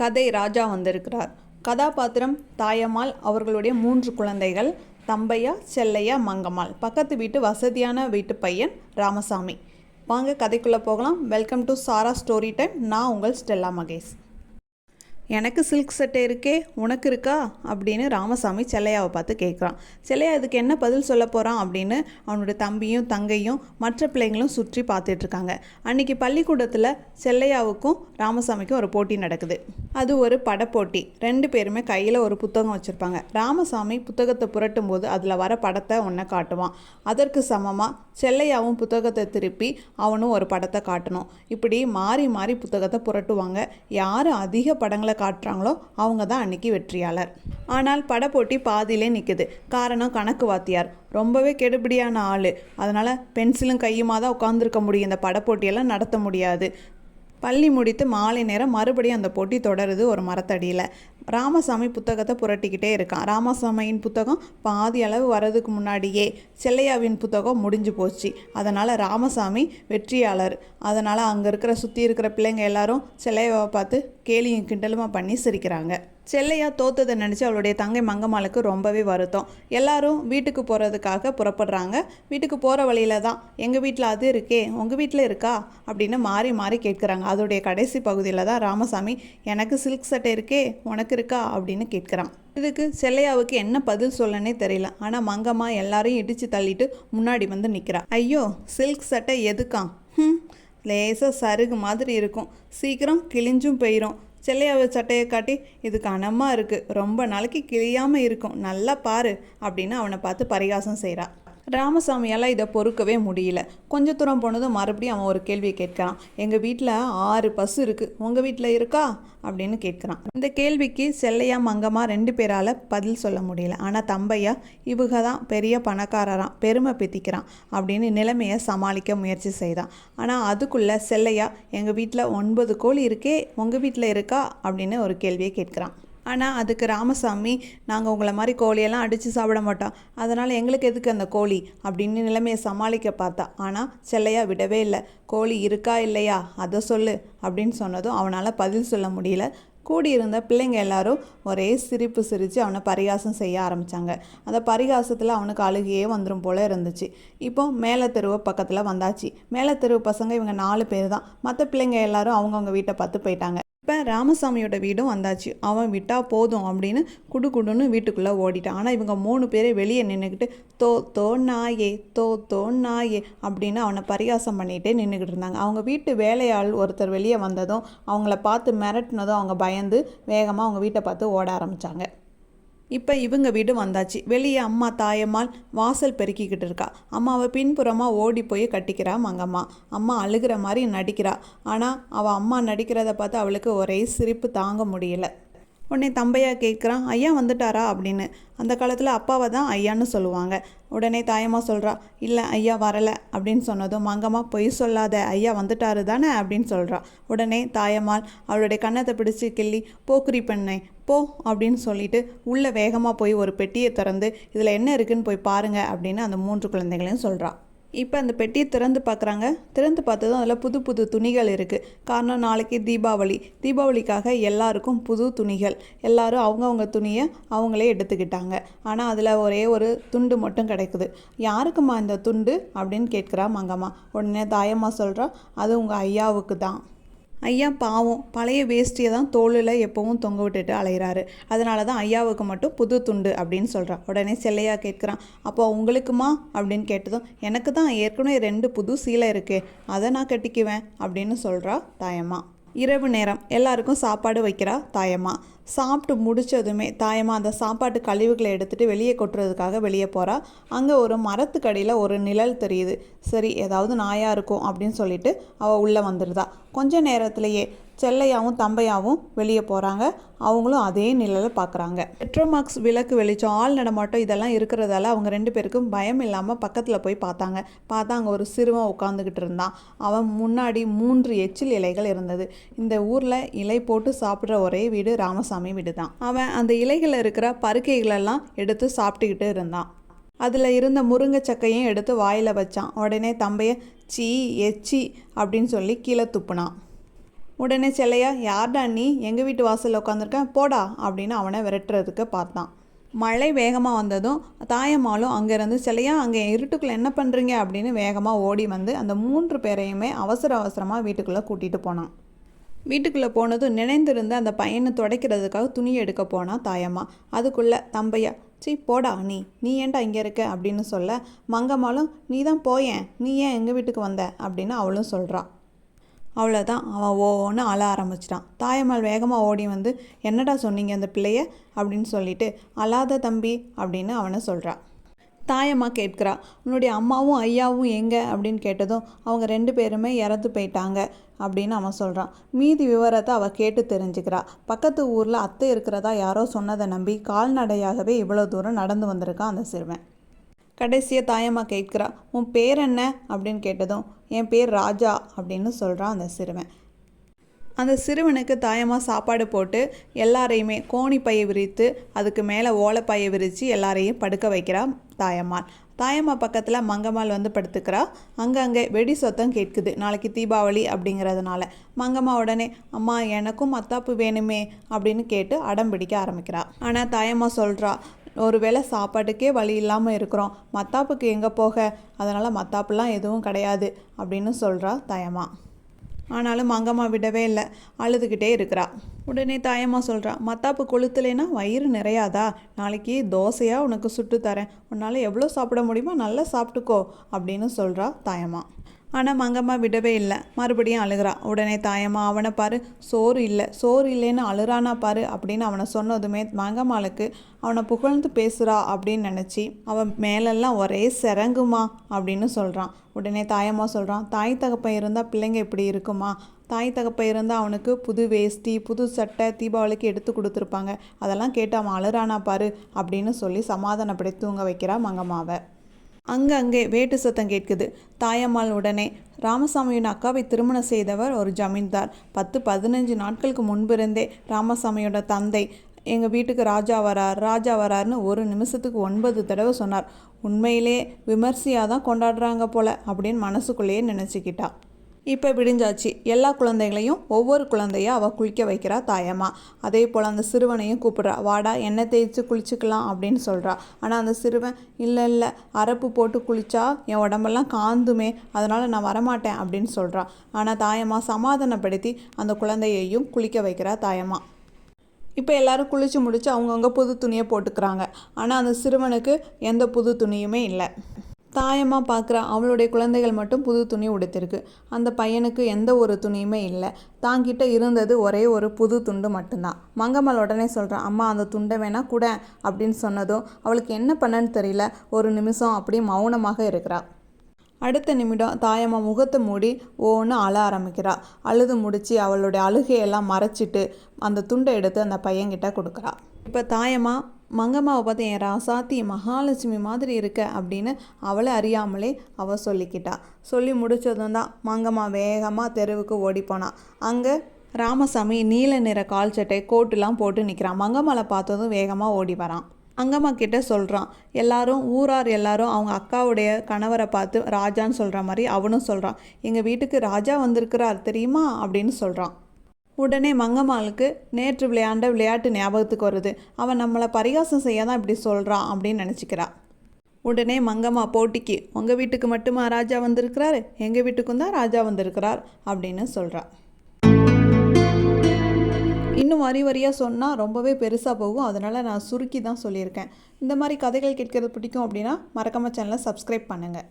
கதை ராஜா வந்திருக்கிறார். கதாபாத்திரம் தாயம்மாள் அவர்களுடைய மூன்று குழந்தைகள் தம்பையா செல்லையா மங்கம்மாள். பக்கத்து வீட்டு வசதியான வீட்டு பையன் ராமசாமி. வாங்க கதைக்குள்ளே போகலாம். Welcome to Sara story time நான் உங்கள் ஸ்டெல்லா மகேஷ். எனக்கு சில்க் சட்டை இருக்கே உனக்கு இருக்கா? அப்படின்னு ராமசாமி செல்லையாவை பார்த்து கேட்குறான். செல்லையா இதுக்கு என்ன பதில் சொல்ல போகிறான் அப்படின்னு அவனுடைய தம்பியும் தங்கையும் மற்ற பிள்ளைங்களும் சுற்றி பார்த்துட்டு இருக்காங்க. அன்னைக்கு பள்ளிக்கூடத்தில் செல்லையாவுக்கும் ராமசாமிக்கும் ஒரு போட்டி நடக்குது. அது ஒரு படப்போட்டி. ரெண்டு பேருமே கையில் ஒரு புத்தகம் வச்சுருப்பாங்க. ராமசாமி புத்தகத்தை புரட்டும் போது அதில் வர படத்தை ஒன்றை காட்டுவான். அதற்கு சமமாக செல்லையாவும் புத்தகத்தை திருப்பி அவனும் ஒரு படத்தை காட்டணும். இப்படி மாறி மாறி புத்தகத்தை புரட்டுவாங்க. யார் அதிக படங்களை காட்டுறாங்களோ அவங்க தான் அன்னைக்கு வெற்றியாளர். ஆனால் படப்போட்டி பாதியிலே நிற்குது காரணம் கணக்கு வாத்தியார். ரொம்பவே கெடுபிடியான ஆள். அதனால் பென்சிலும் கையுமா தான் உட்காந்துருக்க முடியும். இந்த படப்போட்டியெல்லாம் நடத்த முடியாது. பள்ளி முடித்து மாலை நேரம் மறுபடியும் அந்த போட்டி தொடருது ஒரு மரத்தடியில். ராமசாமி புத்தகத்தை புரட்டிக்கிட்டே இருக்கான். ராமசாமியின் புத்தகம் பாதி அளவு வர்றதுக்கு முன்னாடியே செல்லையாவின் புத்தகம் முடிஞ்சு போச்சு. அதனால் ராமசாமி வெற்றியாளர். அதனால் அங்கே இருக்கிற சுற்றி இருக்கிற பிள்ளைங்க எல்லாரும் செல்லையாவை பார்த்து கேலியும் கிண்டலுமா பண்ணி சிரிக்கிறாங்க. செல்லையா தோத்ததை நினச்சி அவளுடைய தங்கை மங்கம்மாளுக்கு ரொம்பவே வருத்தம். எல்லாரும் வீட்டுக்கு போகிறதுக்காக புறப்படுறாங்க. வீட்டுக்கு போகிற வழியில தான் எங்கள் வீட்டில் அது இருக்கே உங்கள் வீட்டில் இருக்கா? அப்படின்னு மாறி மாறி கேட்குறாங்க. அதோடைய கடைசி பகுதியில் தான் ராமசாமி எனக்கு சில்க் சட்டை இருக்கே உனக்கு இருக்கா அப்படின்னு கேட்குறான். இதுக்கு செல்லையாவுக்கு என்ன பதில் சொல்லனே தெரியல. ஆனால் மங்கம்மா எல்லாரையும் இடித்து தள்ளிட்டு முன்னாடி வந்து நிற்கிறா ஐயோ சில்க் சட்டை எதுக்கா? ம் லேசாக சருகு மாதிரி இருக்கும். சீக்கிரம் கிழிஞ்சும் போயிடும் செல்லையாவை சட்டையை காட்டி இது கனமாக இருக்குது ரொம்ப நாளைக்கு கிழியாமல் இருக்கும். நல்லா பாரு அப்படின்னு அவனை பார்த்து பரிகாசம் செய்கிறா ராமசாமியால் இதை பொறுக்கவே முடியல. கொஞ்ச தூரம் போனதும் மறுபடியும் அவன் ஒரு கேள்வி கேட்குறான். எங்கள் வீட்டில் ஆறு பசு இருக்குது உங்கள் வீட்டில் இருக்கா? அப்படின்னு கேட்குறான். இந்த கேள்விக்கு செல்லையா மங்கம்மா ரெண்டு பேரால் பதில் சொல்ல முடியல. ஆனால் தம்பையா இவங்க தான் பெரிய பணக்காரராம். பெருமை பித்திக்கிறான். அப்படின்னு நிலைமையை சமாளிக்க முயற்சி செய்தான். ஆனால் அதுக்குள்ளே செல்லையா எங்கள் வீட்டில் ஒன்பது கோழி இருக்கே. உங்கள் வீட்டில் இருக்கா? அப்படின்னு ஒரு கேள்வியை கேட்குறான். ஆனால் அதுக்கு ராமசாமி நாங்கள் உங்களை மாதிரி கோழியெல்லாம் அடித்து சாப்பிட மாட்டோம். அதனால் எங்களுக்கு எதுக்கு அந்த கோழி? அப்படின்னு நிலைமையை சமாளிக்க பார்த்தா ஆனால் செல்லையா விடவே இல்லை. கோழி இருக்கா இல்லையா? அதை சொல்லு அப்படின்னு சொன்னதும் அவனால் பதில் சொல்ல முடியல. கூடியிருந்த பிள்ளைங்க எல்லாரும் ஒரே சிரிப்பு சிரித்து அவனை பரிகாசம் செய்ய ஆரம்பித்தாங்க அந்த பரிகாசத்தில் அவனுக்கு அழுகையே வந்துடும் போல இருந்துச்சு. இப்போ மேலே தெருவு பக்கத்தில் வந்தாச்சு. மேலே தெருவு பசங்க இவங்க நாலு பேர் தான். மற்ற பிள்ளைங்க எல்லாரும் அவங்கவுங்க வீட்டை பார்த்து போயிட்டாங்க. இப்போ ராமசாமியோட வீடும் வந்தாச்சு. அவன் விட்டா போதும் அப்படின்னு குடு குடுன்னு வீட்டுக்குள்ளே ஓடிட்டான். ஆனால் இவங்க மூணு பேரே வெளியே நின்றுக்கிட்டு தோ தோ நாயே தோ தோ நாயே அப்படின்னு அவனை பரிகாசம் பண்ணிகிட்டே நின்றுக்கிட்டு இருந்தாங்க. அவங்க வீட்டு வேலையாள் ஒருத்தர் வெளியே வந்ததும் அவங்கள பார்த்து மிரட்டினதும் அவங்க பயந்து வேகமாக அவங்க வீட்டை பார்த்து ஓட ஆரம்பித்தாங்க இப்போ இவங்க வீடு வந்தாச்சு. வெளியே அம்மா தாயம்மாள் வாசல் பெருக்கிக்கிட்டு இருக்கா. அம்மாவை பின்புறமாக ஓடி போய் கட்டிக்கிறா மங்கம்மா. அம்மா அழுகிற மாதிரி நடிக்கிறா. ஆனால் அவள் அம்மா நடிக்கிறத பார்த்து அவளுக்கு ஒரே சிரிப்பு தாங்க முடியல. உடனே தம்பையா கேட்குறான் ஐயா வந்துட்டாரா? அப்படின்னு. அந்த காலத்தில் அப்பாவை தான் ஐயான்னு சொல்லுவாங்க. உடனே தாயம்மா சொல்கிறா இல்லை ஐயா வரலை அப்படின்னு சொன்னதும் மங்கம்மா பொய் சொல்லாத ஐயா வந்துட்டாரு தானே? அப்படின்னு சொல்கிறா உடனே தாயம்மாள் அவளுடைய கன்னத்தை பிடிச்சி கிள்ளி போக்குரி பெண்ணை போ அப்படின்னு சொல்லிட்டு உள்ளே வேகமாக போய் ஒரு பெட்டியை திறந்து இதில் என்ன இருக்குன்னு போய் பாருங்கள் அப்படின்னு அந்த மூன்று குழந்தைகளையும் சொல்கிறா இப்போ அந்த பெட்டியை திறந்து பார்க்குறாங்க. திறந்து பார்த்ததும் அதில் புது புது துணிகள் இருக்குது காரணம் நாளைக்கு தீபாவளி. தீபாவளிக்காக எல்லாருக்கும் புது துணிகள். எல்லாரும் அவங்கவுங்க துணியை அவங்களே எடுத்துக்கிட்டாங்க. ஆனால் அதில் ஒரே ஒரு துண்டு மட்டும் கிடைக்குது. யாருக்குமா இந்த துண்டு? அப்படின்னு கேட்குறா மங்கம்மா. உடனே தாயம்மா சொல்கிறா அது உங்கள் ஐயாவுக்கு தான். ஐயா பாவம் பழைய வேஷ்டியை தான் தோளில் எப்பவும் தொங்க விட்டுட்டு அலைகிறாரு அதனால தான் ஐயாவுக்கு மட்டும் புது துண்டு அப்படின்னு சொல்கிறா உடனே செல்லையா கேட்குறான் அப்போ உங்களுக்குமா? அப்படின்னு கேட்டதும் எனக்கு தான் ஏற்கனவே ரெண்டு புது சீலை இருக்குது அதை நான் கட்டிக்குவேன் அப்படின்னு சொல்கிறா தாயம்மா. இரவு நேரம் எல்லாருக்கும் சாப்பாடு வைக்கிறா தாயம்மா. சாப்பிட்டு முடிச்சதுமே தாயம்மா அந்த சாப்பாட்டு கழிவுகளை எடுத்துகிட்டு வெளியே கொட்டுறதுக்காக வெளியே போகிறா அங்கே ஒரு மரத்துக்கடியில் ஒரு நிழல் தெரியுது. சரி ஏதாவது நாயாக இருக்கும் அப்படின்னு சொல்லிட்டு அவள் உள்ளே வந்துடுதா. கொஞ்ச நேரத்திலேயே செல்லையாவும் தம்பையாவும் வெளியே போகிறாங்க அவங்களும் அதே நிலையில் பார்க்குறாங்க பெட்ரோமாக்ஸ் விளக்கு வெளிச்சம் ஆள் நடமாட்டம் இதெல்லாம் இருக்கிறதால அவங்க ரெண்டு பேருக்கும் பயம் இல்லாமல் பக்கத்தில் போய் பார்த்தாங்க. பார்த்தா அங்கே ஒரு சிறுவன் உட்காந்துக்கிட்டு இருந்தான். அவன் முன்னாடி மூன்று எச்சில் இலைகள் இருந்தது. இந்த ஊரில் இலை போட்டு சாப்பிட்ற ஒரே வீடு ராமசாமி வீடு தான் அவன் அந்த இலைகளில் இருக்கிற பருக்கைகளெல்லாம் எடுத்து சாப்பிட்டுக்கிட்டு இருந்தான். அதில் இருந்த முருங்கை சக்கையும் எடுத்து வாயில் வச்சான். உடனே தம்பைய சீ எச்சி அப்படின்னு சொல்லி கீழே துப்புனான். உடனே செல்லையா யார்டா நீ? எங்கள் வீட்டு வாசலில் உட்காந்துருக்கேன் போடா அப்படின்னு அவனை விரட்டுறதுக்கு பார்த்தான். மழை வேகமாக வந்ததும் தாயம்மாலும் அங்கேருந்து செல்லையா அங்கே இருட்டுக்குள்ளே என்ன பண்ணுறீங்க அப்படின்னு வேகமாக ஓடி வந்து அந்த மூன்று பேரையுமே அவசர அவசரமாக வீட்டுக்குள்ளே கூட்டிகிட்டு போனான். வீட்டுக்குள்ளே போனதும் நினைந்திருந்த அந்த பையனை துடைக்கிறதுக்காக துணி எடுக்க போனான் தாயம்மா. அதுக்குள்ளே தம்பையா சீ போடா நீ நீ ஏன்டா இங்கே இருக்க? அப்படின்னு சொல்ல மங்கம்மாளும் நீ தான் போயேன். நீ ஏன் எங்கள் வீட்டுக்கு வந்த? அப்படின்னு அவளும் சொல்கிறான் அவ்வளோதான் அவன் ஓன்னு அழ ஆரம்பிச்சிட்டான். தாயம்மாள் வேகமாக ஓடி வந்து என்னடா சொன்னீங்க அந்த பிள்ளைய? அப்படின்னு சொல்லிட்டு அழாத தம்பி அப்படின்னு அவனை சொல்கிறான் தாயம்மா கேட்குறா உன்னுடைய அம்மாவும் ஐயாவும் எங்கே? அப்படின்னு கேட்டதும் அவங்க ரெண்டு பேருமே இறந்து போயிட்டாங்க அப்படின்னு அவன் சொல்கிறான் மீதி விவரத்தை அவள் கேட்டு தெரிஞ்சுக்கிறா. பக்கத்து ஊரில் அத்தை இருக்கிறதா யாரோ சொன்னதை நம்பி கால்நடையாகவே இவ்வளோ தூரம் நடந்து வந்திருக்கான் அந்த சிறுவன். கடைசியாக தாயம்மா கேட்குறா உன் பேர் என்ன? அப்படின்னு கேட்டதும் என் பேர் ராஜா அப்படின்னு சொல்கிறான் அந்த சிறுவன். அந்த சிறுவனுக்கு தாயமாக சாப்பாடு போட்டு எல்லாரையுமே கோணி பையை விரித்து அதுக்கு மேலே ஓலைப்பையை விரித்து எல்லாரையும் படுக்க வைக்கிறா தாயம்மாள். தாயம்மா பக்கத்தில் மங்கம்மாள் வந்து படுத்துக்கிறா. அங்கங்கே வெடி சத்தம் கேட்குது. நாளைக்கு தீபாவளி அப்படிங்கிறதுனால. மங்கம்மா உடனே அம்மா எனக்கும் மத்தாப்பு வேணுமே அப்படின்னு கேட்டு அடம் பிடிக்க ஆரம்பிக்கிறா. ஆனால் தாயம்மா சொல்கிறா ஒருவேளை சாப்பாட்டுக்கே வழி இல்லாமல் இருக்கிறோம். மத்தாப்புக்கு எங்கே போக? அதனால் மத்தாப்புலாம் எதுவும் கிடையாது அப்படின்னு சொல்கிறா தாயம்மா. ஆனாலும் மங்கம்மா விடவே இல்லை. அழுதுகிட்டே இருக்கிறா. உடனே தாயம்மா சொல்கிறான் மத்தாப்பு கொளுத்துலேனா வயிறு நிறையாதா? நாளைக்கு தோசையாக உனக்கு சுட்டு தரேன். உன்னால் எவ்வளோ சாப்பிட முடியுமோ நல்லா சாப்பிட்டுக்கோ அப்படின்னு சொல்கிறா தாயம்மா. ஆனால் மங்கம்மா விடவே இல்லை. மறுபடியும் அழுகிறா. உடனே தாயம்மா அவனை பாரு சோறு இல்லை. சோறு இல்லைன்னு அழுறானா பாரு அப்படின்னு அவனை சொன்னதுமே மங்கம்மாளுக்கு அவனை புகழ்ந்து பேசுகிறா அப்படின்னு நினச்சி அவன் மேலெல்லாம் ஒரே சிறங்குமா அப்படின்னு சொல்கிறான் உடனே தாயம்மா சொல்கிறான் தாய் தகப்பன் இருந்தால் பிள்ளைங்க இப்படி இருக்குமா? தாய் தகப்ப இருந்தால் அவனுக்கு புது வேஷ்டி புது சட்டை தீபாவளிக்கு எடுத்து கொடுத்துருப்பாங்க. அதெல்லாம் கேட்டு அவன் அழுறானா பாரு அப்படின்னு சொல்லி சமாதானப்படி தூங்க வைக்கிறா மங்கம்மாவை. அங்கங்கே வேட்டு சத்தம் கேட்குது. தாயம்மாள் உடனே ராமசாமியின் அக்காவை திருமணம் செய்தவர் ஒரு ஜமீன்தார். பத்து பதினஞ்சு நாட்களுக்கு முன்பிருந்தே ராமசாமியோட தந்தை எங்கள் வீட்டுக்கு ராஜா வரார் ராஜா வரார்னு ஒரு நிமிஷத்துக்கு ஒன்பது தடவை சொன்னார். உண்மையிலே விமர்சையாக தான் கொண்டாடுறாங்க போல அப்படின்னு மனசுக்குள்ளேயே நினச்சிக்கிட்டா. இப்போ விடிஞ்சாச்சு. எல்லா குழந்தைகளையும் ஒவ்வொரு குழந்தையா அவள் குளிக்க வைக்கிறா தாயம்மா. அதே போல் அந்த சிறுவனையும் கூப்பிட்றா. வாடா எண்ணெய் தேய்ச்சி குளிச்சுக்கலாம் அப்படின்னு சொல்கிறா ஆனால் அந்த சிறுவன் இல்லை இல்லை அரப்பு போட்டு குளித்தா என் உடம்பெல்லாம் காந்துமே அதனால் நான் வரமாட்டேன் அப்படின்னு சொல்கிறான் ஆனால் தாயம்மா சமாதானப்படுத்தி அந்த குழந்தையையும் குளிக்க வைக்கிறா தாயம்மா. இப்போ எல்லாரும் குளித்து முடித்து அவங்கவுங்க புது துணியை போட்டுக்கிறாங்க. ஆனால் அந்த சிறுவனுக்கு எந்த புது துணியுமே இல்லை. தாயமாக பார்க்குற அவளுடைய குழந்தைகள் மட்டும் புது துணி உடுத்திருக்கு. அந்த பையனுக்கு எந்த ஒரு துணியுமே இல்லை. தாங்கிட்ட இருந்தது ஒரே ஒரு புது துண்டு மட்டும்தான். மங்கம்மாள் உடனே சொல்கிறான் அம்மா அந்த துண்டை வேணா கூட அப்படின்னு சொன்னதும் அவளுக்கு என்ன பண்ணன்னு தெரியல. ஒரு நிமிஷம் அப்படியே மௌனமாக இருக்கிறாள் அடுத்த நிமிடம் தாயம்மா முகத்தை மூடி ஓன்னு அழ ஆரம்பிக்கிறா. அழுது முடித்து அவளுடைய அழுகையெல்லாம் மறைச்சிட்டு அந்த துண்டை எடுத்து அந்த பையன்கிட்ட கொடுக்குறா. இப்போ தாயம்மா மங்கம்மாவை பார்த்து என் ராசாத்தி மகாலட்சுமி மாதிரி இருக்க அப்படின்னு அவளை அறியாமலே அவள் சொல்லிக்கிட்டா. சொல்லி முடிச்சதும் தான் மங்கம்மா வேகமாக தெருவுக்கு ஓடிப்போனான் அங்கே ராமசாமி நீல நிற கால் சட்டை கோட்டுலாம் போட்டு நிற்கிறான் மங்கம்மாவை பார்த்ததும் வேகமாக ஓடி வரான். அங்கம்மா கிட்ட சொல்கிறான் எல்லாரும் ஊரார் எல்லாரும் அவங்க அக்காவுடைய கணவரை பார்த்து ராஜான்னு சொல்கிற மாதிரி அவனும் சொல்கிறான் எங்கள் வீட்டுக்கு ராஜா வந்திருக்கிறார் தெரியுமா? அப்படின்னு சொல்கிறான் உடனே மங்கம்மாளுக்கு நேற்று விளையாண்ட விளையாட்டு ஞாபகத்துக்கு வருது. அவன் நம்மளை பரிகாசம் செய்ய தான் இப்படி சொல்கிறான் அப்படின்னு நினச்சிக்கிறா. உடனே மங்கம்மா போட்டிக்கு உங்கள் வீட்டுக்கு மட்டுமா ராஜா வந்திருக்கிறாரு? எங்கள் வீட்டுக்கும் தான் ராஜா வந்திருக்கிறார் அப்படின்னு சொல்கிறா இன்னும் வரி வரியாக சொன்னால் ரொம்பவே பெருசாக போகும். அதனால் நான் சுருக்கி தான் சொல்லியிருக்கேன். இந்த மாதிரி கதைகள் கேட்கறது பிடிக்கும் அப்படின்னா மறக்காம சேனலை சப்ஸ்கிரைப் பண்ணுங்கள்